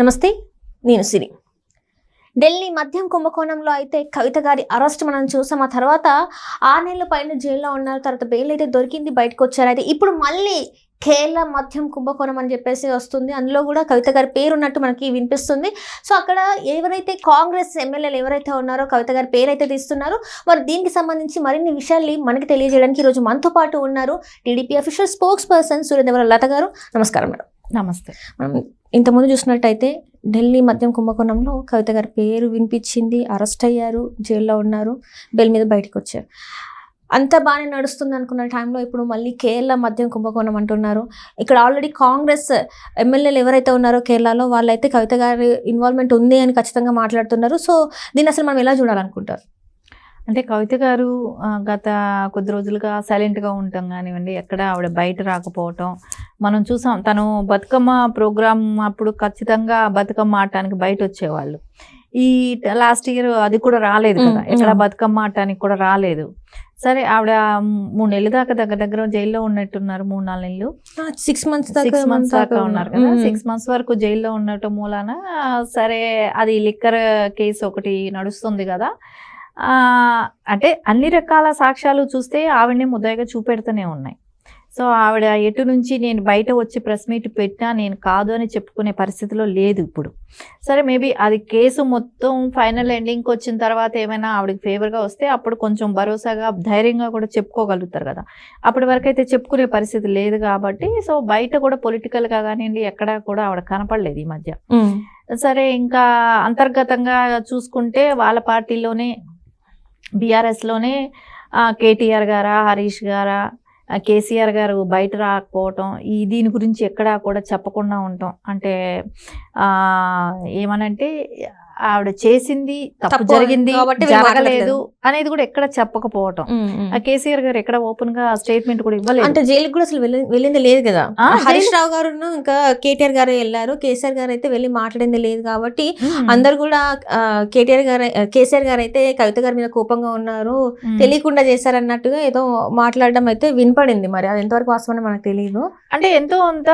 నమస్తే నేను సిరి. ఢిల్లీ మద్యం కుంభకోణంలో అయితే కవిత గారి అరెస్ట్ మనం చూసాం. ఆ తర్వాత ఆరు నెలల పైన జైల్లో ఉన్నారు. తర్వాత బెయిల్ అయితే దొరికింది బయటకు వచ్చారు. అయితే ఇప్పుడు మళ్ళీ కేరళ మద్యం కుంభకోణం అని చెప్పేసి వస్తుంది. అందులో కూడా కవిత గారి పేరు ఉన్నట్టు మనకి వినిపిస్తుంది. సో అక్కడ ఎవరైతే కాంగ్రెస్ ఎమ్మెల్యేలు ఎవరైతే ఉన్నారో కవిత గారి పేరు అయితే తీస్తున్నారో. మరి దీనికి సంబంధించి మరిన్ని విషయాల్ని మనకి తెలియజేయడానికి ఈరోజు మనతో పాటు ఉన్నారు TDP official spokesperson Suryadevara Latha garu. నమస్కారం మేడం. నమస్తే. మనం ఇంతకుముందు చూసినట్టయితే ఢిల్లీ మద్యం కుంభకోణంలో కవిత గారి పేరు వినిపించింది అరెస్ట్ అయ్యారు జైల్లో ఉన్నారు బెల్ మీద బయటకు వచ్చారు అంత బాగానే నడుస్తుంది అనుకున్న టైంలో ఇప్పుడు మళ్ళీ కేరళ మద్యం కుంభకోణం అంటున్నారు. ఇక్కడ ఆల్రెడీ కాంగ్రెస్ ఎమ్మెల్యేలు ఎవరైతే ఉన్నారో కేరళలో వాళ్ళైతే కవిత గారి ఇన్వాల్వ్మెంట్ ఉంది అని ఖచ్చితంగా మాట్లాడుతున్నారు. సో దీన్ని అసలు మనం ఎలా చూడాలనుకుంటారు? అంటే కవిత గారు గత కొద్ది రోజులుగా సైలెంట్గా ఉండటం కానివ్వండి ఎక్కడ ఆవిడ బయట రాకపోవటం మనం చూసాం తను బతుకమ్మ ప్రోగ్రామ్ అప్పుడు ఖచ్చితంగా బతుకమ్మ ఆడటానికి బయట వచ్చేవాళ్ళు ఈ లాస్ట్ ఇయర్ అది కూడా రాలేదు కదా ఎక్కడ మ్మ్. బతుకమ్మ ఆడటానికి కూడా రాలేదు. సరే ఆవిడ మూడు నెలల దాకా దగ్గర దగ్గర జైల్లో ఉన్నట్టున్నారు మూడు నాలుగు నెలలు. సిక్స్ మంత్స్ సిక్స్ మంత్స్ దాకా ఉన్నారు కదా సిక్స్ మంత్స్ వరకు జైల్లో ఉండటం మూలాన సరే అది లిక్కర్ కేసు ఒకటి నడుస్తుంది కదా అంటే అన్ని రకాల సాక్ష్యాలు చూస్తే ఆవిడని ముద్దాయిగా చూపెడుతూనే ఉన్నాయి. సో ఆవిడ ఎటు నుంచి నేను బయట వచ్చి ప్రెస్ మీట్ పెట్టినా నేను కాదు అని చెప్పుకునే పరిస్థితిలో లేదు ఇప్పుడు. సరే మేబీ అది కేసు మొత్తం ఫైనల్ ఎండింగ్కి వచ్చిన తర్వాత ఏమైనా ఆవిడకి ఫేవర్గా వస్తే అప్పుడు కొంచెం భరోసాగా ధైర్యంగా కూడా చెప్పుకోగలుగుతారు కదా. అప్పటి వరకు అయితే చెప్పుకునే పరిస్థితి లేదు కాబట్టి సో బయట కూడా పొలిటికల్గా కానివ్వండి ఎక్కడా కూడా ఆవిడ కనపడలేదు ఈ మధ్య. సరే ఇంకా అంతర్గతంగా చూసుకుంటే వాళ్ళ పార్టీలోనే బీఆర్ఎస్లోనే కేటీఆర్ గారా హరీష్ గారా కేసీఆర్ గారు బయట రాకపోవటం ఈ దీని గురించి ఎక్కడా కూడా చెప్పకుండా ఉంటాం. అంటే ఏమనంటే ఆవిడ చేసింది తప్పు జరిగింది జరగలేదు. అనేది కూడా ఎక్కడ చెప్పకపోవటం. ఆ కేసీఆర్ గారు ఎక్కడ ఓపెన్గా స్టేట్మెంట్ కూడా ఇవ్వలేదు. అంటే జైలుకి కూడా అసలు వెళ్ళి- వెళ్ళింది లేదు కదా. హరీష్ రావు గారు ఇంకా కేటీఆర్ గారు వెళ్ళారు. కేసీఆర్ గారు అయితే వెళ్ళి మాట్లాడింది లేదు కాబట్టి. అందరు కూడా కేటీఆర్ గారు కేసీఆర్ గారు అయితే కవిత గారి మీద కోపంగా ఉన్నారు. తెలియకుండా చేశారన్నట్టుగా ఏదో మాట్లాడడం అయితే వినపడింది మరి. అది ఎంతవరకు వాస్తవం మనకు తెలియదు అంటే ఎంతో అంత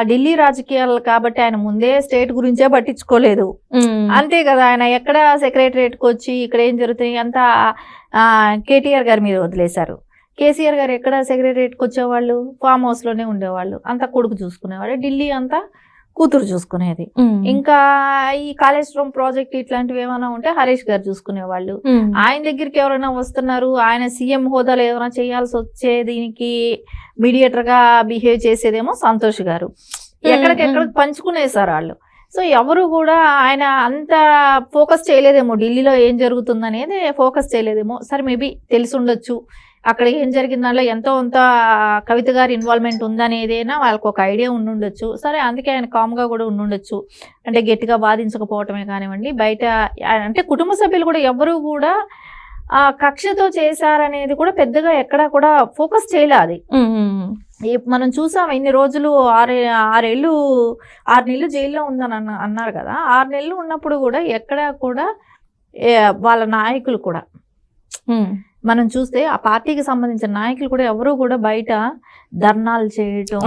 ఢిల్లీ రాజకీయాలు కాబట్టి ఆయన ముందే స్టేట్ గురించే పట్టించుకోలేదు. అంతే కదా ఆయన ఎక్కడ సెక్రటరియట్కి వచ్చి ఇక్కడ ఏం జరుగుతుంది అంతా కేటీఆర్ గారి మీద వదిలేశారు. కేసీఆర్ గారు ఎక్కడ సెక్రటరియట్కి వచ్చేవాళ్ళు? ఫామ్ హౌస్లోనే ఉండేవాళ్ళు. అంతా కొడుకు చూసుకునేవాళ్ళు ఢిల్లీ అంతా కూతురు చూసుకునేది. ఇంకా ఈ కాళేశ్వరం ప్రాజెక్ట్ ఇట్లాంటివి ఏమైనా ఉంటే హరీష్ గారు చూసుకునేవాళ్ళు. ఆయన దగ్గరికి ఎవరైనా వస్తున్నారు? ఆయన సీఎం హోదాలో ఏమైనా చేయాల్సి వచ్చే దీనికి మీడియేటర్గా బిహేవ్ చేసేదేమో సంతోష్ గారు. ఎక్కడికెక్కడ పంచుకునేసారు వాళ్ళు. సో ఎవరు కూడా ఆయన అంత ఫోకస్ చేయలేదేమో ఢిల్లీలో ఏం జరుగుతుందనేది ఫోకస్ చేయలేదేమో. సరే మేబీ తెలిసి ఉండొచ్చు అక్కడ ఏం జరిగిన దాంట్లో ఎంతో అంత కవిత గారి ఇన్వాల్వ్మెంట్ ఉందనేదైనా వాళ్ళకి ఒక ఐడియా ఉండుండొచ్చు. సరే అందుకే ఆయన కామ్గా కూడా ఉండుండొచ్చు. అంటే గట్టిగా బాధించకపోవటమే కానివ్వండి బయట అంటే కుటుంబ సభ్యులు కూడా ఎవరు కూడా ఆ కక్షతో చేశారనేది కూడా పెద్దగా ఎక్కడా కూడా ఫోకస్ చేయలే అది. మనం చూసాం ఇన్ని రోజులు ఆరు ఆరేళ్ళు ఆరు నెలలు జైల్లో ఉందని అన్న అన్నారు కదా. ఆరు నెలలు ఉన్నప్పుడు కూడా ఎక్కడా కూడా వాళ్ళ నాయకులు కూడా. మనం చూస్తే ఆ పార్టీకి సంబంధించిన నాయకులు కూడా ఎవరు కూడా బయట ధర్నాలు చేయటం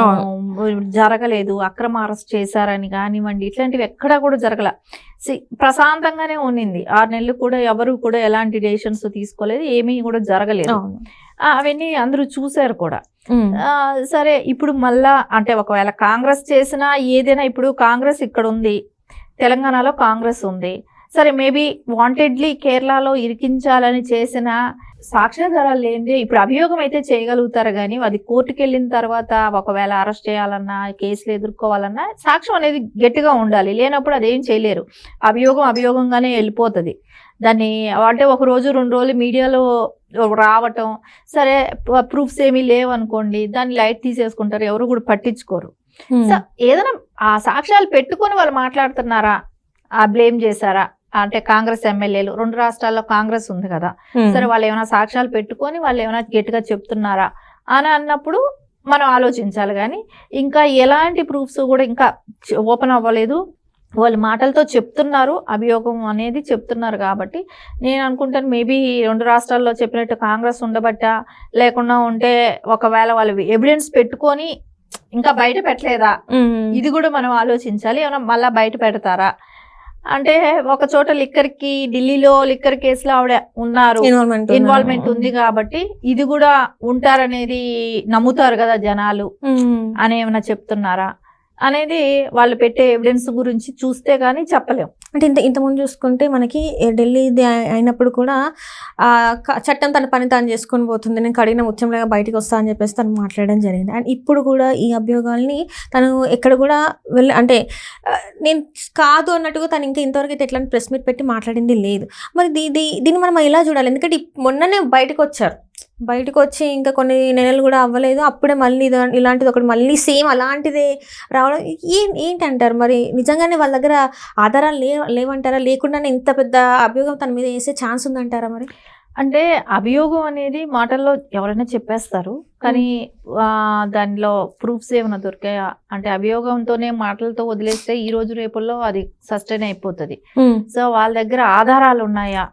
జరగలేదు అక్రమ అరెస్ట్ చేశారని కానివ్వండి ఇట్లాంటివి ఎక్కడా కూడా జరగల. ప్రశాంతంగానే ఉన్నింది. ఆరు నెలలు కూడా ఎవరు కూడా ఎలాంటి డెసిషన్స్ తీసుకోలేదు ఏమీ కూడా జరగలేదు. అవన్నీ అందరూ చూశారు కూడా. సరే ఇప్పుడు మళ్ళా అంటే ఒకవేళ కాంగ్రెస్ చేసినా ఏదైనా ఇప్పుడు కాంగ్రెస్ ఇక్కడ ఉంది తెలంగాణలో కాంగ్రెస్ ఉంది సరే మేబీ వాంటెడ్లీ కేరళలో ఇరికించాలని చేసిన సాక్ష్యాధారాలు లేనిదే ఇప్పుడు అభియోగం అయితే చేయగలుగుతారు కానీ అది కోర్టుకు వెళ్ళిన తర్వాత ఒకవేళ అరెస్ట్ చేయాలన్నా కేసులు ఎదుర్కోవాలన్నా సాక్ష్యం అనేది గట్టిగా ఉండాలి. లేనప్పుడు అదేం చేయలేరు. అభియోగం అభియోగంగానే వెళ్ళిపోతుంది. దాన్ని అంటే ఒక రోజు రెండు రోజులు మీడియాలో రావటం సరే ప్రూఫ్స్ ఏమీ లేవనుకోండి దాన్ని లైట్ తీసేసుకుంటారు ఎవరు కూడా పట్టించుకోరు. సో ఏదైనా ఆ సాక్ష్యాలు పెట్టుకొని వాళ్ళు మాట్లాడుతున్నారా? ఆ బ్లేమ్ చేశారా? అంటే కాంగ్రెస్ ఎమ్మెల్యేలు రెండు రాష్ట్రాల్లో కాంగ్రెస్ ఉంది కదా. సరే వాళ్ళు ఏమైనా సాక్ష్యాలు పెట్టుకొని వాళ్ళు ఏమైనా గట్టిగా చెప్తున్నారా? అని అన్నప్పుడు మనం ఆలోచించాలి కానీ ఇంకా ఎలాంటి ప్రూఫ్స్ కూడా ఇంకా ఓపెన్ అవ్వలేదు. వాళ్ళు మాటలతో చెప్తున్నారు అభియోగం అనేది చెప్తున్నారు కాబట్టి నేను అనుకుంటాను మేబీ రెండు రాష్ట్రాల్లో చెప్పినట్టు కాంగ్రెస్ ఉండబట్ట లేకుండా ఉంటే ఒకవేళ వాళ్ళు ఎవిడెన్స్ పెట్టుకొని ఇంకా బయట పెట్టలేదా? ఇది కూడా మనం ఆలోచించాలి ఏమైనా మళ్ళా బయట పెడతారా? అంటే ఒక చోట లిక్కర్కి ఢిల్లీలో లిక్కర్ కేసులో ఆవిడ ఉన్నారు. ఇన్వాల్వ్మెంట్ ఇన్వాల్వ్మెంట్ ఉంది కాబట్టి ఇది కూడా ఉంటారనేది నమ్ముతారు కదా జనాలు అని ఏమైనా చెప్తున్నారా? అనేది వాళ్ళు పెట్టే ఎవిడెన్స్ గురించి చూస్తే కానీ చెప్పలేం. అంటే ఇంత ఇంతకుముందు చూసుకుంటే మనకి ఢిల్లీ ఢిల్లీది అయినప్పుడు కూడా చట్టం తన పని తాను చేసుకొని పోతుంది. నేను కడిగిన ముత్యంలాగా బయటకు వస్తా అని చెప్పేసి తను మాట్లాడడం జరిగింది. అండ్ ఇప్పుడు కూడా ఈ అభియోగాల్ని తను ఎక్కడ కూడా వెళ్ళి అంటే నేను కాదు అన్నట్టుగా తను ఇంకా ఇంతవరకు అయితే ఎట్లాంటి ప్రెస్ మీట్ పెట్టి మాట్లాడింది లేదు. మరి దీ దీ- దీన్ని మనం ఎలా చూడాలి? ఎందుకంటే మొన్ననే బయటకు వచ్చారు. బయటకు వచ్చి ఇంకా కొన్ని నెలలు కూడా అవ్వలేదు. అప్పుడే మళ్ళీ ఇద- ఇలాంటిది ఒకటి మళ్ళీ సేమ్ అలాంటిదే రావడం ఏం ఏంటంటారు? మరి నిజంగానే వాళ్ళ దగ్గర ఆధారాలు లే లేవంటారా? లేకుండానే ఇంత పెద్ద అభియోగం తన మీద వేసే ఛాన్స్ ఉందంటారా మరి? అంటే అభియోగం అనేది మాటల్లో ఎవరైనా చెప్పేస్తారు. కానీ దానిలో ప్రూఫ్స్ ఏమైనా దొరికాయా? అంటే అభియోగంతోనే మాటలతో వదిలేస్తే ఈ రోజు రేపుల్లో అది సస్టైన్ అయిపోతుంది. సో వాళ్ళ దగ్గర ఆధారాలు ఉన్నాయా?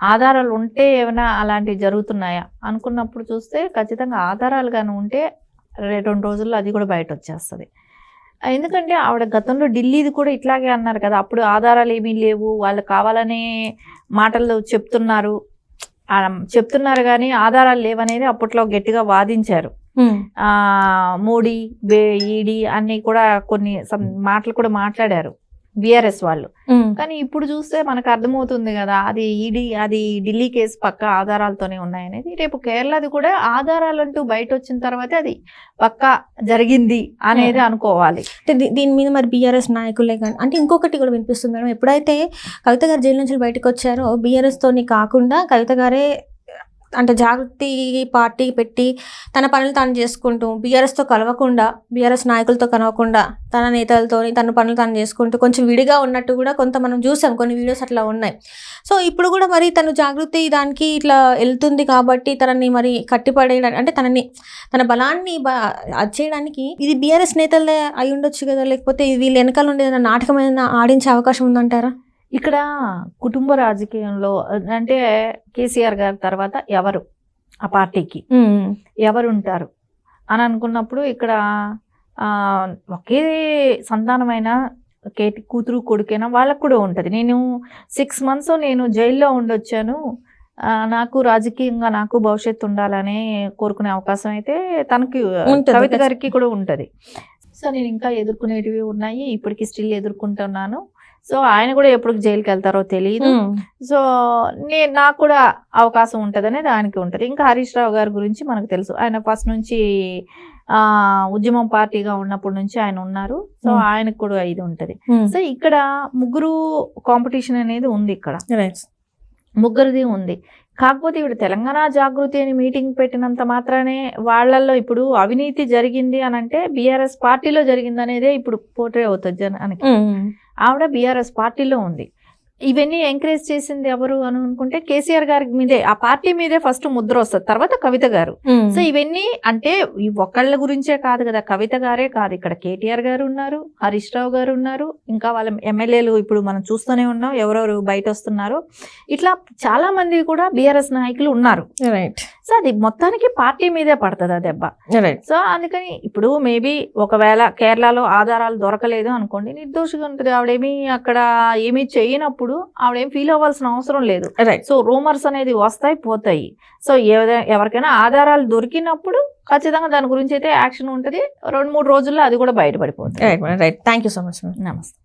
ఆధారాలు ఉంటే ఏమైనా అలాంటివి జరుగుతున్నాయా? అనుకున్నప్పుడు చూస్తే ఖచ్చితంగా ఆధారాలు కానీ ఉంటే రెండు రోజుల్లో అది కూడా బయట వచ్చేస్తుంది ఎందుకంటే ఆవిడ గతంలో ఢిల్లీది కూడా ఇట్లాగే అన్నారు కదా అప్పుడు ఆధారాలు ఏమీ లేవు వాళ్ళు కావాలనే మాటలు చెప్తున్నారు. చెప్తున్నారు కానీ ఆధారాలు లేవనేది అప్పట్లో గట్టిగా వాదించారు. మోడీ ఈడీ అన్ని కూడా కొన్ని మాటలు కూడా మాట్లాడారు. బిఆర్ఎస్ వాళ్ళు. కానీ ఇప్పుడు చూస్తే మనకు అర్థమవుతుంది కదా అది ఈడీ అది ఢిల్లీ కేసు పక్క ఆధారాలతోనే ఉన్నాయనేది. రేపు కేరళది కూడా ఆధారాలంటూ బయట వచ్చిన తర్వాత అది పక్క జరిగింది అనేది అనుకోవాలి. అంటే దీని మీద మరి బీఆర్ఎస్ నాయకులే కానీ అంటే ఇంకొకటి కూడా వినిపిస్తుంది మేడం. ఎప్పుడైతే కవిత గారు జైలు నుంచి బయటకు వచ్చారో బీఆర్ఎస్ తోని కాకుండా కవిత గారే అంటే జాగృతి పార్టీ పెట్టి తన పనులు తాను చేసుకుంటూ బీఆర్ఎస్తో కలవకుండా బీఆర్ఎస్ నాయకులతో కలవకుండా తన నేతలతోని తన పనులు తాను చేసుకుంటూ కొంచెం విడిగా ఉన్నట్టు కూడా కొంత మనం చూసాం. కొన్ని వీడియోస్ అట్లా ఉన్నాయి. సో ఇప్పుడు కూడా మరి తను జాగృతి దానికి ఇట్లా వెళ్తుంది కాబట్టి తనని మరి కట్టిపడేయడానికి అంటే తనని తన బలాన్ని బ- అది చేయడానికి ఇది బీఆర్ఎస్ నేతలే అయి ఉండొచ్చు కదా? లేకపోతే వీళ్ళు వెనకాల ఉండేదన్న నాటకం ఏదైనా ఆడించే అవకాశం ఉందంటారా? ఇక్కడ కుటుంబ రాజకీయంలో అంటే కేసీఆర్ గారి తర్వాత ఎవరు? ఆ పార్టీకి. ఎవరు ఉంటారు అని అనుకున్నప్పుడు ఇక్కడ ఒకే సంతానమైన కేటి కూతురు కొడుకైనా వాళ్ళకు కూడా ఉంటుంది. నేను సిక్స్ మంత్స్ నేను జైల్లో ఉండొచ్చాను. నాకు రాజకీయంగా నాకు భవిష్యత్తు ఉండాలని కోరుకునే అవకాశం అయితే తనకి. కవిత గారికి కూడా ఉంటది. సో నేను ఇంకా ఎదుర్కొనేటివి ఉన్నాయి. ఇప్పటికి స్టిల్ ఎదుర్కొంటున్నాను. సో ఆయన కూడా ఎప్పుడు జైలుకి వెళ్తారో తెలియదు సో నేను నాకు కూడా అవకాశం ఉంటుంది అనేది ఆయనకి ఉంటుంది. ఇంకా హరీష్ రావు గారి గురించి మనకు తెలుసు. ఆయన ఫస్ట్ నుంచి ఆ ఉద్యమం పార్టీగా ఉన్నప్పటి నుంచి ఆయన ఉన్నారు. సో. ఆయనకు కూడా ఇది ఉంటది. సో ఇక్కడ ముగ్గురు కాంపిటీషన్ అనేది ఉంది ఇక్కడ. ముగ్గురిది ఉంది. కాకపోతే ఇప్పుడు తెలంగాణ జాగృతి అని మీటింగ్ పెట్టినంత మాత్రానే వాళ్ళల్లో ఇప్పుడు అవినీతి జరిగింది అని అంటే బీఆర్ఎస్ పార్టీలో జరిగింది అనేదే ఇప్పుడు పోర్ట్రే అవుతుంది జనానికి. ఆవిడ బీఆర్ఎస్ పార్టీలో ఉంది. ఇవన్నీ ఎంకరేజ్ చేసింది ఎవరు అని అనుకుంటే కేసీఆర్ గారి మీదే ఆ పార్టీ మీదే ఫస్ట్ ముద్ర వస్తుంది తర్వాత కవిత గారు. సో ఇవన్నీ అంటే ఈ ఒక్కళ్ళ గురించే కాదు కదా కవిత గారే కాదు ఇక్కడ కేటీఆర్ గారు ఉన్నారు హరీష్ రావు గారు ఉన్నారు ఇంకా వాళ్ళ ఎమ్మెల్యేలు ఇప్పుడు మనం చూస్తూనే ఉన్నాం ఎవరెవరు బయట వస్తున్నారు ఇట్లా చాలా మంది కూడా బీఆర్ఎస్ నాయకులు ఉన్నారు. రైట్ సో అది మొత్తానికి పార్టీ మీదే పడుతుంది ఆ దెబ్బ. సో అందుకని ఇప్పుడు మేబీ ఒకవేళ కేరళలో ఆధారాలు దొరకలేదు అనుకోండి నిర్దోషిగా ఉంటుంది. ఆవిడేమీ అక్కడ ఏమీ చేయనప్పుడు ఆవిడేం ఫీల్ అవ్వాల్సిన అవసరం లేదు. సో రూమర్స్ అనేది వస్తాయి పోతాయి. సో ఎవరికైనా ఆధారాలు దొరికినప్పుడు ఖచ్చితంగా దాని గురించి అయితే యాక్షన్ ఉంటుంది. రెండు మూడు రోజుల్లో అది కూడా బయటపడిపోతుంది. Right right thank you so much నమస్తే.